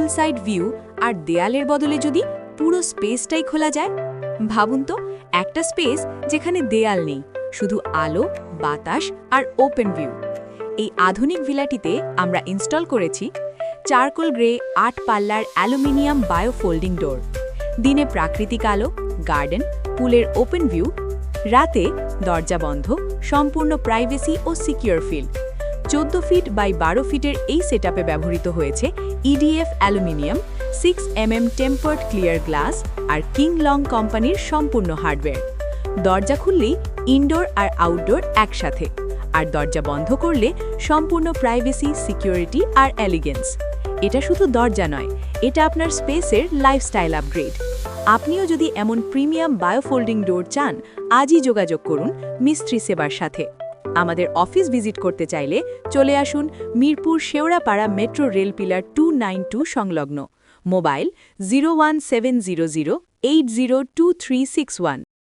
পুল side view আর দেয়ালের বদলে যদি পুরো স্পেসটাই খোলা যায়? ভাবুন তো, একটা স্পেস যেখানে দেয়াল নেই, শুধু আলো, বাতাস আর ওপেন ভিউ। এই আধুনিক ভিলাটিতে আমরা ইনস্টল করেছি চারকোল গ্রে আট পাল্লার অ্যালুমিনিয়াম বায়োফোল্ডিং ডোর। দিনে প্রাকৃতিক আলো, গার্ডেন, পুলের ওপেন ভিউ, রাতে দরজা বন্ধ, সম্পূর্ণ প্রাইভেসি ও সিকিউর ফিল। চোদ্দ ফিট বাই বারো ফিটের এই সেটআপে ব্যবহৃত হয়েছে E EDF aluminium six M M tempered clear glass আর কিং লং কোম্পানির সম্পূর্ণ হার্ডওয়্যার। দরজা খুললেই ইনডোর আর আউটডোর একসাথে। আর দরজা বন্ধ করলে সম্পূর্ণ প্রাইভেসি সিকিউরিটি আর এলিগেন্স এটা শুধু দরজা নয়, এটা আপনার স্পেসের লাইফস্টাইল আপগ্রেড আপনিও যদি এমন প্রিমিয়াম বায়োফোল্ডিং ডোর চান, আজই যোগাযোগ করুন মিস্ত্রি সেবার সাথে। আমাদের অফিস ভিজিট করতে চাইলে চলে আসুন Mirpur Shewrapara metro rail pillar two সংলগ্ন। Mobile zero